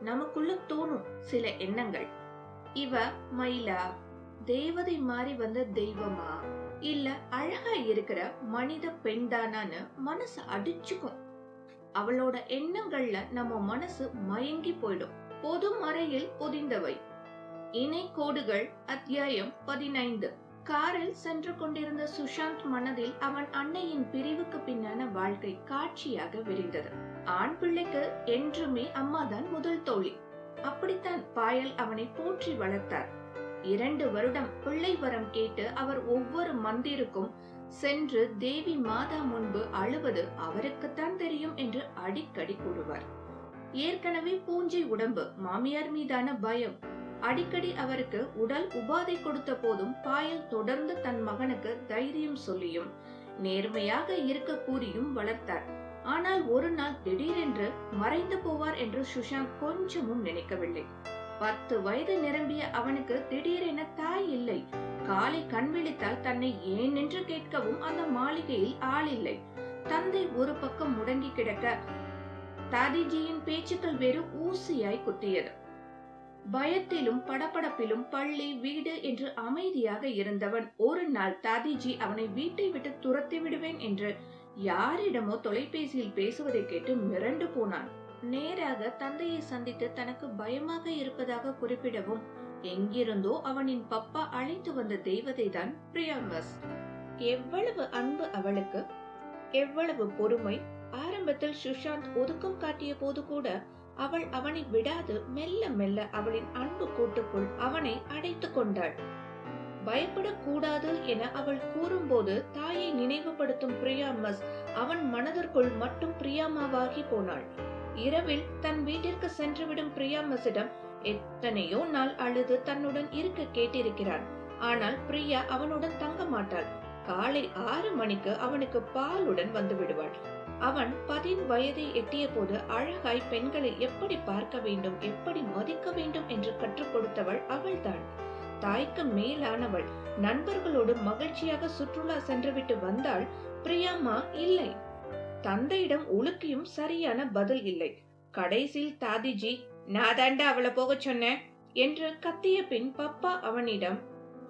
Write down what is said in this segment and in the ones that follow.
நமக்குள்ள தோணும் சில எண்ணங்கள். இவ மயிலா தேவதை மாறி வந்த தெய்வமா? இல்ல அழகா இருக்கிற மனித பெண்தானான்னு மனசு அடிச்சுக்கும். அவளோட எண்ணங்கள்ல நம்ம மனசு மயங்கி போயிடும். பொது மறையில் பொதிந்தவை. இணை கோடுகள் அத்தியாயம் பதினைந்து. காரில் சென்று கொண்டிருந்த சுஷாந்த் மனதில் அவன் அன்னையின் பிரிவுக்கு பின்னான வாழ்க்கை காட்சியாக விரிந்தது. ஆண் பிள்ளைக்கு என்றுமே அம்மாதான் முதல் தோழி. அப்படித்தான் பாயல் அவனை போற்றி வளர்த்தார். இரண்டு வருடம் பிள்ளை வரம் கேட்டு அவர் ஒவ்வொரு மந்திருக்கும் சென்று தேவி மாதா முன்பு அழுவது அவருக்குத்தான் தெரியும் என்று அடிக்கடி கூறுவார். ஏற்கனவே பூஞ்சை உடம்பு மாமியார் மீதான பயம் அடிக்கடி அவருக்கு உடல் உபாதை கொடுத்த போதும் பாயல் தொடர்ந்து தன் மகனுக்கு தைரியம் சொல்லியும் நேர்மையாக இருக்க கூறியும் வளர்த்தார். ஆனால் ஒரு நாள் திடீரென்று மறைந்து போவார் என்று சுஷாந்த் கொஞ்சமும் நினைக்கவில்லை. பத்து வயது நிரம்பிய அவனுக்கு திடீரென தாய் இல்லை. காலை கண் விழித்தால் தன்னை ஏன் என்று கேட்கவும் அந்த மாளிகையில் ஆள் இல்லை. தந்தை ஒரு பக்கம் முடங்கி கிடக்க தாதிஜியின் பேச்சுக்கள் வேறு ஊசியாய் குத்தியது. பயத்திலும் படபடப்பிலும் பள்ளி வீடு என்று அமைதியாக இருந்தவன். ஒரு நாள் தாதிஜி அவனை வீட்டை விட்டு துரத்தி விடுவேன் என்று யாரிடமோ தொலைபேசியில் பேசுவதை கேட்டு மிரண்டு போனான். நேராக தந்தையை சந்தித்து தனக்கு பயமாக இருப்பதாக குறிப்பிடவும் எங்கிருந்தோ அவனின் பப்பா அழைத்து வந்த தெய்வதை தான் பிரியாம்பஸ் எவ்வளவு அன்பு அவளுக்கு. எவ்வளவு பொறுமை. ஆரம்பத்தில் சுஷாந்த் ஒதுக்கம் காட்டிய போது கூட அவள் அவனை விடாது மெல்ல மெல்ல அவளின் அன்பு கூட்டுக்குள் அவனை அடைத்து கொண்டாள். பயப்படக்கூடாது என அவள் கூறும்போது தாயை நினைவுபடுத்தும் பிரியாமஸ் அவன் மனதிற்குள் மட்டும் பிரியாமாவாகி போனாள். இரவில் தன் வீட்டிற்கு சென்றுவிடும் பிரியாமஸிடம் எத்தனையோ நாள் அழுது தன்னுடன் இருக்க கேட்டிருக்கிறான். ஆனால் பிரியா அவனுடன் தங்க மாட்டாள். காலை ஆறு மணிக்கு அவனுக்கு பாலுடன் வந்து விடுவாள். அவன் பதின் வயதை எட்டிய போது அழகாய் பெண்களை எப்படி பார்க்க வேண்டும் எப்படி மதிக்க வேண்டும் என்று கற்றுக் கொடுத்தவள் அவள்தான். தாய்க்கு மேலானவள் நண்பர்களோடு மகிழ்ச்சியாக சுற்றுலா சென்றுவிட்டு வந்தாள் பிரியாமா இல்லை. தந்தையிடம் உலுக்கியும் சரியான பதில் இல்லை. கடைசியில் தாதிஜி நான் தாண்டா அவளை போக சொன்னேன் என்று கத்திய பின் பப்பா அவனிடம்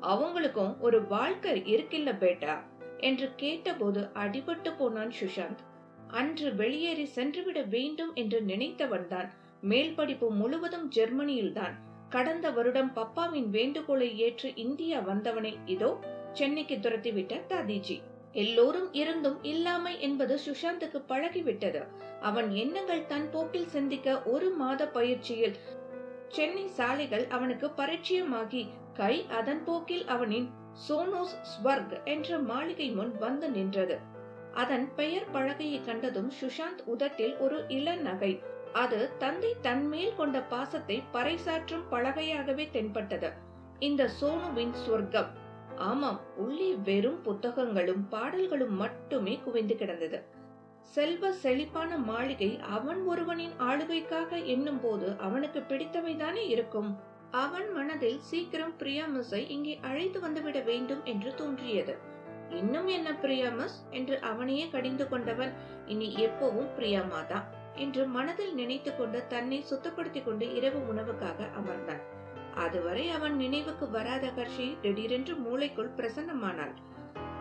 அவங்களுக்கும் ஒரு வாழ்க்கை இருக்கில்ல பேட்டா? என்று கேட்டபோது அடிபட்டு போனான் சுஷாந்த். அன்று வெளியேறி சென்றுவிட வேண்டும் என்று நினைத்தவன்தான். மேல் படிப்பு முழுவதும் ஜெர்மனியில்தான். கடந்த வருடம் பப்பாவின் வேண்டுகோளை ஏற்று இந்தியா வந்தவனை இதோ சென்னைக்கு துரத்திவிட்ட தாதிஜி. எல்லோரும் இருந்தும் இல்லாமை என்பது சுஷாந்துக்கு பழகிவிட்டது. அவன் எண்ணங்கள் தன் போக்கில் சிந்திக்க ஒரு மாத பயிற்சியில் சென்னை சாலைகள் அவனுக்கு பரிச்சயமாகி கை அதன் போக்கில் அவனின் சோனோஸ் ஸ்வர்க் என்ற மாளிகை முன் வந்து நின்றது. அதன் பெயர் பழகையை கண்டதும் சுஷாந்த் உதட்டில் ஒரு இள நகை. அது தந்தை தன்மேல் கொண்ட பாசத்தை பறைசாற்றும் பலகையாகவே தென்பட்டது. இந்த சோனுவின் சொர்க்கம். ஆமாம் உள்ளே வெறும் புத்தகங்களும் பாடல்களும் மட்டுமே குவிந்து கிடந்தது. செல்வ செழிப்பான மாளிகை அவன் ஒருவனின் ஆளுகைக்காக எண்ணும் போது அவனுக்கு பிடித்தவைதானே இருக்கும். அவன் மனதில் சீக்கிரம் பிரியாமஸை இங்கே அழைத்து வந்துவிட வேண்டும் என்று தோன்றியது. இன்னும் என்ன பிரியாமஸ்? என்று அவனையே கடிந்து கொண்டவன் இனி எப்பவும் பிரியாமாதான் என்று மனதில் நினைத்து கொண்டு தன்னை சுத்தப்படுத்திக் கொண்டு இரவு உணவுக்காக அமர்ந்தான். அதுவரை அவன் நினைவுக்கு வராத கர்ஷி திடீரென்று மூளைக்குள் பிரசன்னமானாள்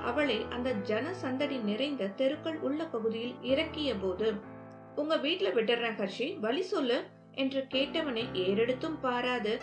அவளை அந்த ஜன சந்தடி நிறைந்த தெருக்கள் உள்ள பகுதியில் இறக்கிய போது உங்க வீட்டுல விட்டுறேன் ஹர்ஷி வழி சொல்லு என்று கேட்டவனை ஏறெடுத்தும் பாராது.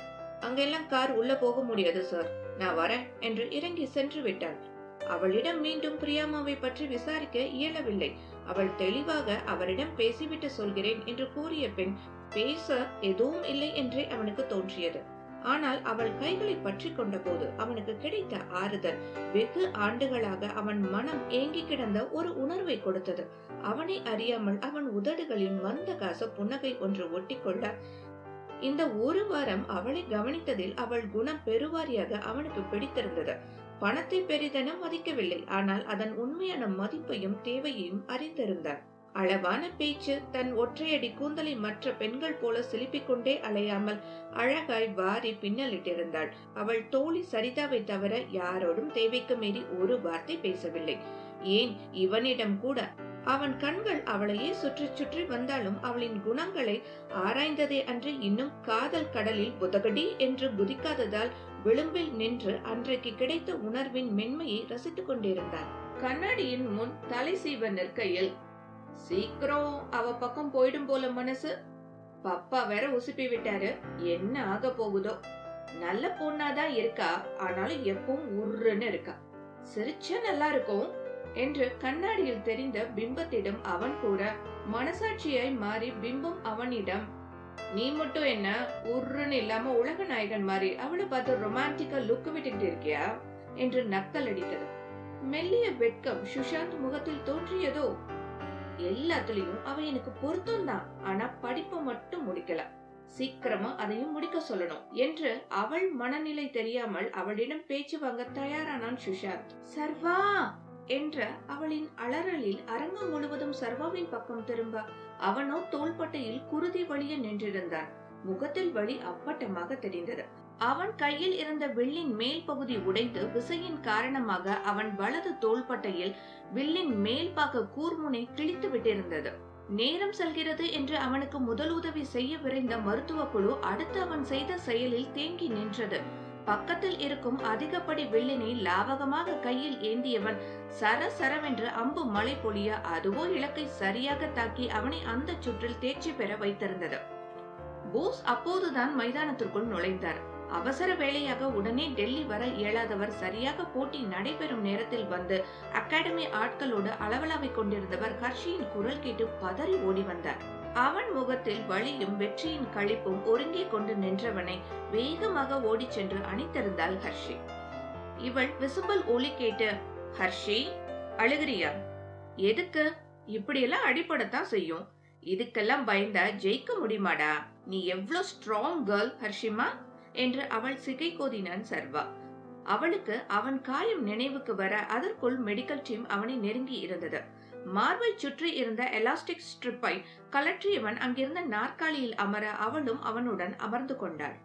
அங்கெல்லாம் கார் உள்ள போக முடியாது சார். நான் வரேன் என்று இறங்கி சென்று விட்டாள். அவளிடம் மீண்டும் பிரியாமாவை பற்றி விசாரிக்க இயலவில்லை. அவள் தெளிவாக அவரிடம் பேசிவிட்டு சொல்கிறேன் என்று கூறிய பின் பேச எதுவும் இல்லை என்றே அவனுக்கு தோன்றியது. ஆனால் அவள் கைகளை பற்றி கொண்ட போது அவனுக்கு கிடைத்த ஆறுதல். வெகு ஆண்டுகளாக அவன் மனம் ஏங்கி கிடந்த ஒரு உணர்வை கொடுத்தது. அவனை அறியாமல் அவன் உதடுகளில் மந்த காச புன்னகை ஒன்று ஒட்டிக்கொள்ள இந்த ஒரு வாரம் அவளை கவனித்ததில் அவள் குணம் பெருவாரியாக அவனுக்கு பிடித்திருந்தது. பணத்தை பெரிதென மதிக்கவில்லை ஆனால் அதன் உண்மையான மதிப்பையும் தேவையையும் அறிந்திருந்தான் அளவான பேச்சு தன் ஒற்றையடி கூந்தலை மற்ற பெண்கள் போல சிலிப்பிக் கொண்டே அலையாமல் அழகாய் வாரி பின்னலிட்டிருந்தாள். அவள் தோழி சரிதாவை தவிர யாரோடும் தேவைக்கு மீறி ஒரு வார்த்தை பேசவில்லை. ஏன் இவனிடம் கூட? அவன் கண்கள் அவளையே சுற்றி சுற்றி வந்தாலும் அவளின் குணங்களை ஆராய்ந்ததே அன்று இன்னும் காதல் கடலில் புதகடி என்று குதிக்காததால் விளிம்பில் நின்று அன்றைக்கு கிடைத்த உணர்வின் மென்மையை ரசித்துக் கொண்டிருந்தான். கண்ணாடியின் முன் தலை சீவ நிற்கையில் சீக்கிரம் அவ பக்கம் போயிடும் போல மனசு. பப்பா வேற உசுப்பி விட்டாரு. என்ன ஆக போகுதோ. நல்ல பொண்ணாதான் இருக்கா. ஆனாலும் எப்பவும் உருன்னு இருக்கா. சிரிச்சா நல்லா இருக்கும் என்று கண்ணாடியில் தெரிந்த பிம்பத்திடம் அவன் கூட மனசாட்சியாய் மாறி பிம்பம் அவனிடம் நீ மட்டும் என்ன உருன்னு இல்லாம உலக நாயகன் மாதிரி அவளை பார்த்து ரொமான்டிக்கா லுக் விட்டுக்கிட்டு இருக்கியா? என்று நக்கல் அடித்தது. மெல்லிய வெட்கம் சுஷாந்த் முகத்தில் தோன்றியதோ எல்லாத்துலயும் அவ எனக்கு பொருத்தம் தான். ஆனா படிப்பை மட்டும் முடிக்கல. சீக்கிரமா அதையும் முடிக்க சொல்லணும் என்று அவள் மனநிலை தெரியாமல் அவளிடம் பேச்சு வாங்க தயாரானான் சுஷாந்த். சர்வா! என்ற அவளின் அலறலில் அரங்கம் முழுவதும் சர்வாவின் பக்கம் திரும்ப அவனோ தோள்பட்டையில் குருதி வழிய நின்றிருந்தான். முகத்தில் வழி அப்பட்டமாக தெரிந்தது அவன் கையில் இருந்த வில்லின் மேல் பகுதி உடைந்து விசையின் காரணமாக அவன் வலது தோள்பட்டையில் வில்லின் மேல் பாக கூர்முனை கிழித்து விட்டிருந்தது. நேரம் செல்கிறது என்று அவனுக்கு முதல் உதவி செய்ய விரைந்த மருத்துவ குழு அடுத்து அவன் செய்த செயலில் தேங்கி நின்றது. பக்கத்தில் இருக்கும் அதிகப்படி வில்லினை லாவகமாக கையில் ஏந்தியவன் சர சரவென்று அம்பு மழை பொழிய அதுவோ இலக்கை சரியாக தாக்கி அவனை அந்த சுற்றில் தேர்ச்சி பெற வைத்திருந்தது. போஸ் அப்போதுதான் மைதானத்திற்குள் நுழைந்தார். அவசர வேலையாக உடனே டெல்லி வர இயலாதவர் சரியாக போட்டி நடைபெறும் நேரத்தில் வந்து அகாடமி ஆட்களோடு அளவலாவை கொண்டிருந்தவர் ஹர்ஷியின் குரல் கேட்டு பதறி ஓடி வந்தார். அவன் முகத்தில் வலியும் வெற்றியின் களிப்பும் ஒருங்கிக் கொண்டு நின்றவனை வேகமாக ஓடிச் சென்று அணைத்திருந்தாள் ஹர்ஷி. இவள் விசும்பல் ஒலி கேட்டு ஹர்ஷி அழுகிறியா? எதுக்கு? இப்படியெல்லாம் அடிபடத்தான் செய்யும். இதுக்கெல்லாம் பயந்தா ஜெயிக்க முடியுமாடா? நீ எவ்வளோ ஸ்ட்ராங் கேர்ள் ஹர்ஷிமா? என்று அவள் சிகை கோதினான் சர்வா. அவளுக்கு அவன் காயம் நினைவுக்கு வர அதற்குள் மெடிக்கல் டீம் அவனை நெருங்கி இருந்தது. மார்பை சுற்றி இருந்த எலாஸ்டிக் ஸ்ட்ரிப்பை கலற்றியவன் அங்கிருந்த நாற்காலியில் அமர அவளும் அவனுடன் அமர்ந்து கொண்டாள்.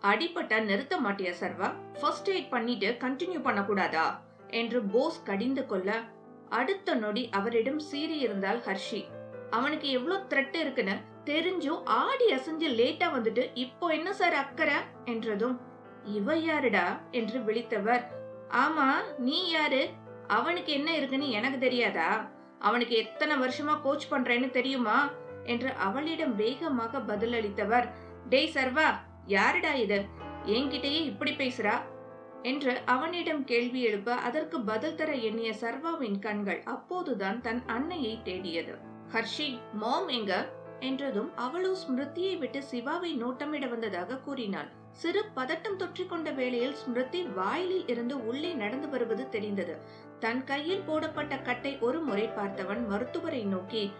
அடிபட்ட நிறுத்த மாட்டியா சர்வா? ஃபர்ஸ்ட் எய்ட் பண்ணிட்டு கண்டினியூ பண்ணக்கூடாதா? என்று போஸ் கடிந்து கொள்ள அடுத்த நொடி அவரிடம் சீறி இருந்தால் ஹர்ஷி. அவனுக்கு எவ்வளவு த்ரெட் இருக்குன்னு தெரிஞ்சும் ஆடி அசைஞ்சு லேட்டா வந்துட்டு இப்போ என்ன சார் அக்கறை? என்றதும் இவ யாருடா? என்று விழித்தவர். ஆமா நீ யாரு? அவனுக்கு என்ன இருக்குன்னு எனக்கு தெரியாதா? அவனுக்கு எத்தனை வருஷமா கோச் பண்றேன்னு தெரியுமா? என்று அவளிடம் வேகமாக பதிலளித்தவர். டேய் சர்வா யாருடா இது? என்கிட்டயே இப்படி பேசுறா? என்று அவனிடம் கேள்வி எழுப்ப அதற்கு பதில் தர எண்ணிய சர்வாவின் கண்கள் அப்போதுதான் தன் அன்னையை தேடியது. ஹர்ஷி மாம் எங்க? என்றதும் அவளோ ஸ்மிருதியை விட்டு சிவாவை நோட்டமிட வந்ததாக கூறினாள். சிறு பதட்டம் தொற்றிக் கொண்ட வேளையில் ஸ்மிருதி வாயிலில் இருந்து உள்ளே நடந்து வருவது தெரிந்தது. தன் கையில் போடப்பட்ட கட்டை ஒரு முறை பார்த்தவன் மருத்துவரை நோக்கி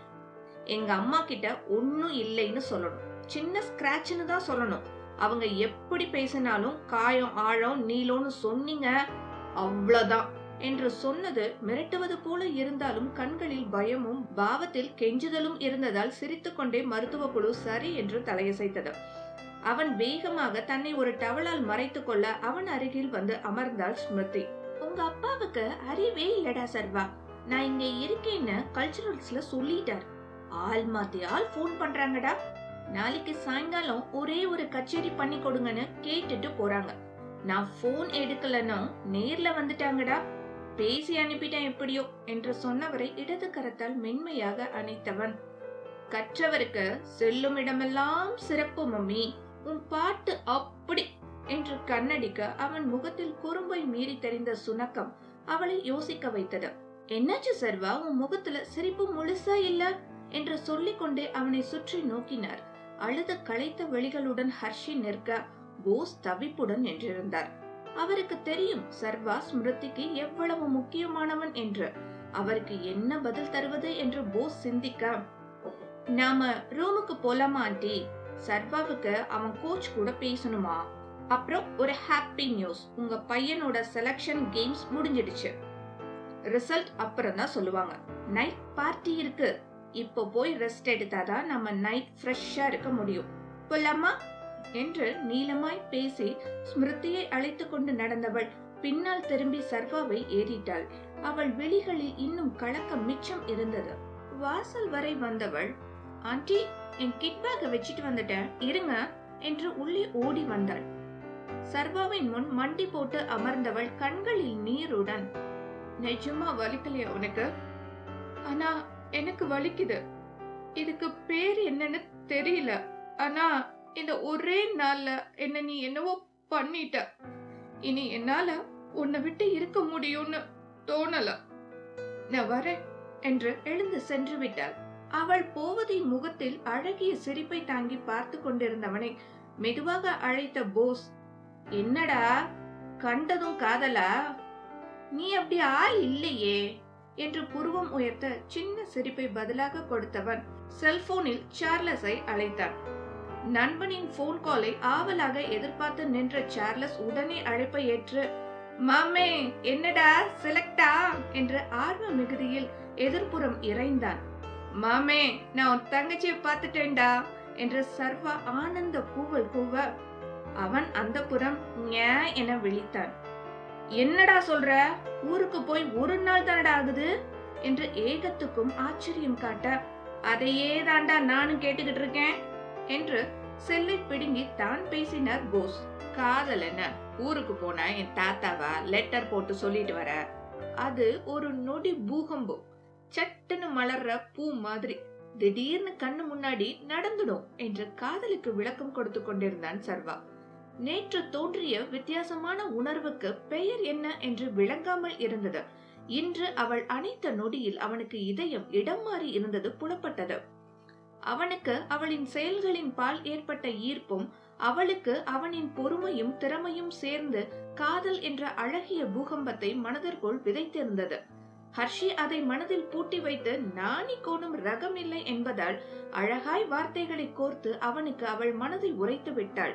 எங்க அம்மா கிட்ட ஒன்னும் இல்லைன்னு சொல்லணும். சின்ன ஸ்கிராட்ச்னு தான் சொல்லணும். அவங்க எப்படி பேசினாலும் காயம் ஆழம் நீளம்னு சொன்னீங்க. அவ்வளோதான் என்று சொன்னது மிரட்டுவது போல இருந்தாலும் கண்களில் பயமும் பாவத்தில் கெஞ்சுதலும் இருந்ததால் சிரித்துக்கொண்டே மருத்துவ குழு சரி என்று தலையசைத்தது. அவன் வேகமாக தன்னை ஒரு டவலால் மறைத்துக் கொள்ள அவன் அருகில் வந்து அமர்ந்தாள் ஸ்மிருதி. உங்க அப்பாவுக்கு அறிவே இல்லடா சர்வா. நான் இங்க இருக்கேன்னு கல்ச்சுரல்ஸ்ல சொல்லிட்டார். ஆள் மாத்தி ஆள் ஃபோன் பண்றாங்கடா. நாளைக்கு சாயங்காலம் ஒரே ஒரு கச்சேரி பண்ணி கொடுங்கன்னு கேட்டுட்டு போறாங்க. நான் போன் எடுக்கலன்னு நேர்ல வந்துட்டாங்கடா. பேசி அனுப்பிட்டேன் எப்படியோ என்று சொன்னவரை இடது கரத்தால் மென்மையாக அணைத்தவன். கற்றவருக்கு செல்லும் இடமெல்லாம் சிறப்பு மம்மி உன் பாட்டு அப்படி என்று கண்ணடிக்க அவன் முகத்தில் குறும்பை மீறி தெரிந்த சுணக்கம் அவளை யோசிக்க வைத்தது. என்னாச்சு சர்வா உன் முகத்துல சிரிப்பு முழுசா இல்ல? என்று சொல்லிக்கொண்டே அவனை சுற்றி நோக்கினார். அழுது களைத்த வெளிகளுடன் ஹர்ஷி நிற்க போஸ் தவிப்புடன் நின்றிருந்தார். அவருக்கு தெரியும் சர்வா ஸ்மிருதிக்கு எவ்வளவு முக்கியமானவன் என்று. அவருக்கு என்ன பதில் தருவது என்று போஸ் சிந்திக்க. நாம ரூமுக்கு போலாமா ஆண்டி? சர்வாவுக்கு அவன் கோச் கூட பேசணுமா? அப்புறம் ஒரு ஹாப்பி நியூஸ் உங்க பையனோட செலக்ஷன் கேம்ஸ் முடிஞ்சிடுச்சு. ரிசல்ட் அப்புறம் தான் சொல்லுவாங்க. நைட் பார்ட்டி இருக்கு. இப்போ போய் ரெஸ்ட் எடுத்தாதான் நம்ம நைட் ஃப்ரெஷ்ஷா இருக்க முடியும். போலாமா? என்று நீளமாய் பேசி ஸ்மிருதியை அழைத்து கொண்டு நடந்தவள் பின்னால் திரும்பி சர்வாவை ஏறிட்டாள். அவள் விழிகளில் இன்னும் கலக்கம் மிச்சம் இருந்தது. வாசல் வரை வந்தவள் ஆண்டி என் கிட் வச்சுட்டு வந்துட்டேன். இருங்க என்று உள்ளே ஓடி வந்தாள். சர்வாவின் முன் மண்டி போட்டு அமர்ந்தவள் கண்களில் நீருடன் நிஜமா வலிக்கலையா உனக்கு? ஆனா எனக்கு வலிக்குது. இதுக்கு பேர் என்னன்னு தெரியல. ஆனா இந்த ஒரே நாள்ல என்ன நீ என்னவோ பண்ணிட்ட. இனி என்னால உன்னை விட்டு இருக்க முடியும்னு தோணல. நான் வரேன் என்று எழுந்து சென்று விட்டாள். அவள் போவதின் முகத்தில் அழகிய சிரிப்பை தாங்கி பார்த்து கொண்டிருந்தவனை மெதுவாக அழைத்த போஸ் என்னடா கண்டதும் காதலா? நீ அப்படி ஆள் இல்லையே என்று புருவம் உயர்த்த சின்ன சிரிப்பை பதிலாக கொடுத்தவன் செல்போனில் சார்லஸை அழைத்தான். நண்பனின் போன் காலை ஆவலாக எதிர்பார்த்து நின்ற சார்லஸ் உடனே அழைப்பை ஏற்று மாமே என்னடா செலக்டா? என்ற ஆர்வ மிகுதியில் எதிர்ப்புறம் இறைந்தான். மாமே நான் உன் தங்கச்சியை பார்த்துட்டேன்டா என்று சர்வா ஆனந்த கூவல் கூவ அவன் அந்த புறம் என விழித்தான். என்னடா சொல்ற? ஊருக்கு போய் ஒரு நாள் தானடா ஆகுது? என்று ஏகத்துக்கும் ஆச்சரியம் காட்ட அதையே தாண்டா நானும் கேட்டுக்கிட்டு இருக்கேன். என்று செல்லை பிடுங்கி தான் பேசினார் போஸ். காதல் என்ன? ஊருக்கு போன என் தாத்தாவா? லெட்டர் போட்டு சொல்லிட்டு வர. அது ஒரு நொடி பூகம்பம். சட்டுன்னு மலர்ற பூ மாதிரி. திடீர்னு கண்ணு முன்னாடி நடந்துடும் என்று காதலுக்கு விளக்கம் கொடுத்து கொண்டிருந்தான் சர்வா. நேற்று தோன்றிய வித்தியாசமான உணர்வுக்கு பெயர் என்ன? என்று விளங்காமல் இருந்தது. இன்று அவள் அனைத்த நொடியில் அவனுக்கு இதயம் இடம் மாறி இருந்தது புலப்பட்டது. அவனுக்கு அவளின் செயல்களின் பால் ஏற்பட்ட ஈர்ப்பும் அவளுக்கு அவனின் பொறுமையும் திறமையும் சேர்ந்து காதல் என்ற அழகிய பூகம்பத்தை மனதிற்குள் விதைத்திருந்தது. ஹர்ஷி அதை மனதில் பூட்டி வைத்து நாணி கோணும் ரகம் இல்லை என்பதால் அழகாய் வார்த்தைகளை கோர்த்து அவனுக்கு அவள் மனதை உரைத்து விட்டாள்.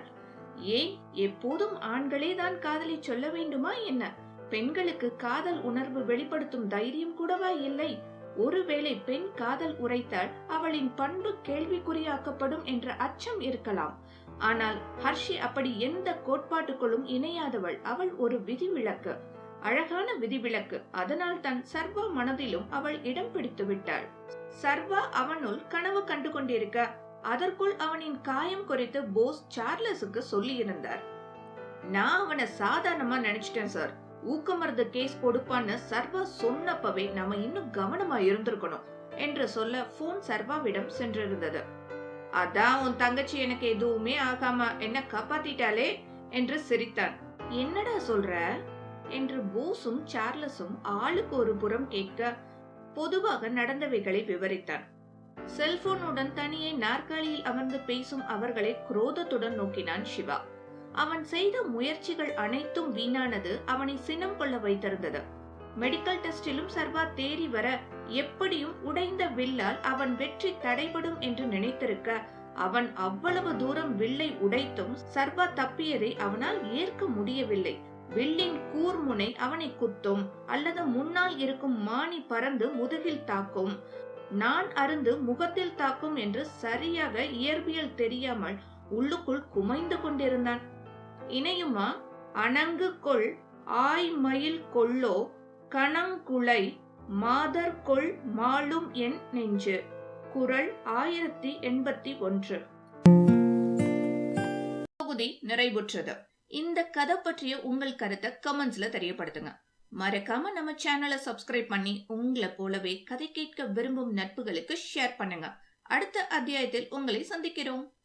ஏன் எப்போதும் ஆண்களே தான் காதலை சொல்ல வேண்டுமா என்ன? பெண்களுக்கு காதல் உணர்வு வெளிப்படுத்தும் தைரியம் கூடவா இல்லை? ஒருவேளை பெண் காதல் உரைத்தால் அவளின் பண்பு கேள்விக்குறியாக்கப்படும் என்ற அச்சம் இருக்கலாம். ஆனால் ஹர்ஷி அப்படி எந்த கோட்பாட்டுக்குள்ளும் இணையாதவள். அவள் ஒரு விதிவிலக்கு. அழகான விதிவிலக்கு. அதனால் தன் சர்வா மனதிலும் அவள் இடம் பிடித்து விட்டாள். சர்வா அவனுள் கனவு கண்டு கொண்டிருக்க அதற்குள் அவனின் காயம் குறித்து போஸ் சார்லஸுக்கு சொல்லியிருந்தார். நான் அவனை சாதாரணமா நினைச்சிட்டேன் சார். ஊக்கமருந்து கேஸ் கொடுப்பான்னு சர்வா சொன்னப்பவே நம்ம இன்னும் கவனமா இருந்திருக்கணும் என்று சொல்ல போன் சர்வாவிடம் சென்றிருந்தது. அதான் உன் தங்கச்சி எனக்கு எதுவுமே ஆகாம என்ன காப்பாத்திட்டாலே என்று சிரித்தான். என்னடா சொல்ற? என்று போஸும் சார்லஸும் ஆளுக்கு ஒரு புறம் கேட்க பொதுவாக நடந்தவைகளை விவரித்தான். செல்போனுடன் தனியே நாற்காலியில் அமர்ந்து பேசும் அவர்களை குரோதத்துடன் நோக்கினான் சிவா அவன் செய்த முயற்சிகள் அனைத்தும் வீணானது அவனை சினம் கொள்ள வைத்திருந்தது. மெடிக்கல் டெஸ்டிலும் சர்வா தேறி வர எப்படியும் உடைந்த வில்லால் அவன் வெற்றி தடைபடும் என்று நினைத்திருக்க அவன் அவ்வளவு தூரம் வில்லை உடைத்தும் சர்வா தப்பியதை அவனால் ஏற்க முடியவில்லை. வில்லின் கூர்முனை அவனை குத்தும் அல்லது முன்னால் இருக்கும் மானி பறந்து முதுகில் தாக்கும். நான் அருந்து முகத்தில் தாக்கும் என்று சரியாக இயற்பியல் தெரியாமல் உள்ளுக்குள் குமைந்து கொண்டிருந்தான். இணையுமா? அணங்கு கொள் ஆய்மயில் கொள்ளோ கணங்குலை மாதர் கொள் மாளும் என் நெஞ்சு. குரல் ஆயிரத்தி எண்பத்தி ஒன்று. தொகுதி நிறைவுற்றது. இந்த கதை பற்றிய உங்கள் கருத்தை கமெண்ட்ஸ்ல தெரியப்படுத்துங்க. மறக்காம நம்ம சேனலை சப்ஸ்கிரைப் பண்ணி உங்களை போலவே கதை கேட்க விரும்பும் நட்புகளுக்கு ஷேர் பண்ணுங்க. அடுத்த அத்தியாயத்தில் உங்களை சந்திக்கிறோம்.